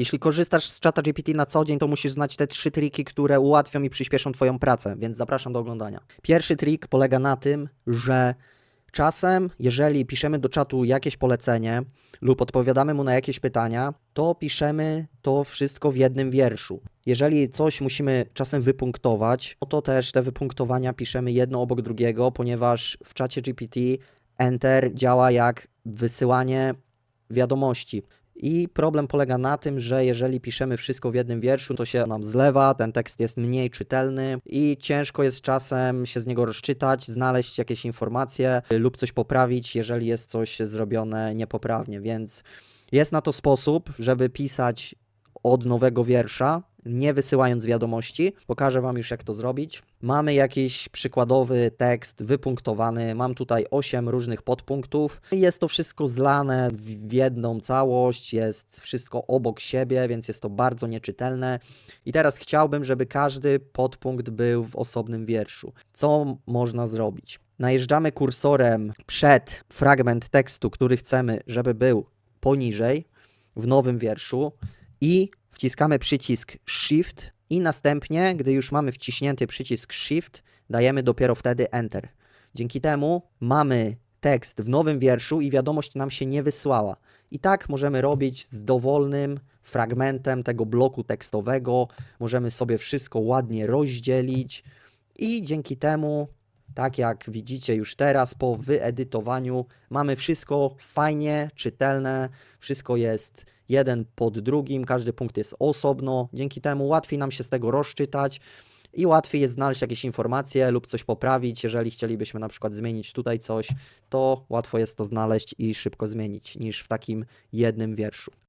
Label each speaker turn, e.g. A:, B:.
A: Jeśli korzystasz z czata GPT na co dzień, to musisz znać te trzy triki, które ułatwią i przyspieszą Twoją pracę, więc zapraszam do oglądania. Pierwszy trik polega na tym, że czasem, jeżeli piszemy do czatu jakieś polecenie lub odpowiadamy mu na jakieś pytania, to piszemy to wszystko w jednym wierszu. Jeżeli coś musimy czasem wypunktować, no to też te wypunktowania piszemy jedno obok drugiego, ponieważ w czacie GPT Enter działa jak wysyłanie wiadomości. I problem polega na tym, że jeżeli piszemy wszystko w jednym wierszu, to się nam zlewa, ten tekst jest mniej czytelny i ciężko jest czasem się z niego rozczytać, znaleźć jakieś informacje lub coś poprawić, jeżeli jest coś zrobione niepoprawnie. Więc jest na to sposób, żeby pisać od nowego wiersza, nie wysyłając wiadomości. Pokażę Wam już, jak to zrobić. Mamy jakiś przykładowy tekst wypunktowany. Mam tutaj 8 różnych podpunktów. Jest to wszystko zlane w jedną całość, jest wszystko obok siebie, więc jest to bardzo nieczytelne. I teraz chciałbym, żeby każdy podpunkt był w osobnym wierszu. Co można zrobić? Najeżdżamy kursorem przed fragment tekstu, który chcemy, żeby był poniżej, w nowym wierszu i wciskamy przycisk Shift i następnie, gdy już mamy wciśnięty przycisk Shift, dajemy dopiero wtedy Enter. Dzięki temu mamy tekst w nowym wierszu i wiadomość nam się nie wysłała. I tak możemy robić z dowolnym fragmentem tego bloku tekstowego. Możemy sobie wszystko ładnie rozdzielić i dzięki temu, tak jak widzicie już teraz po wyedytowaniu, mamy wszystko fajnie, czytelne, wszystko jest jeden pod drugim, każdy punkt jest osobno. Dzięki temu łatwiej nam się z tego rozczytać i łatwiej jest znaleźć jakieś informacje lub coś poprawić. Jeżeli chcielibyśmy na przykład zmienić tutaj coś, to łatwo jest to znaleźć i szybko zmienić niż w takim jednym wierszu.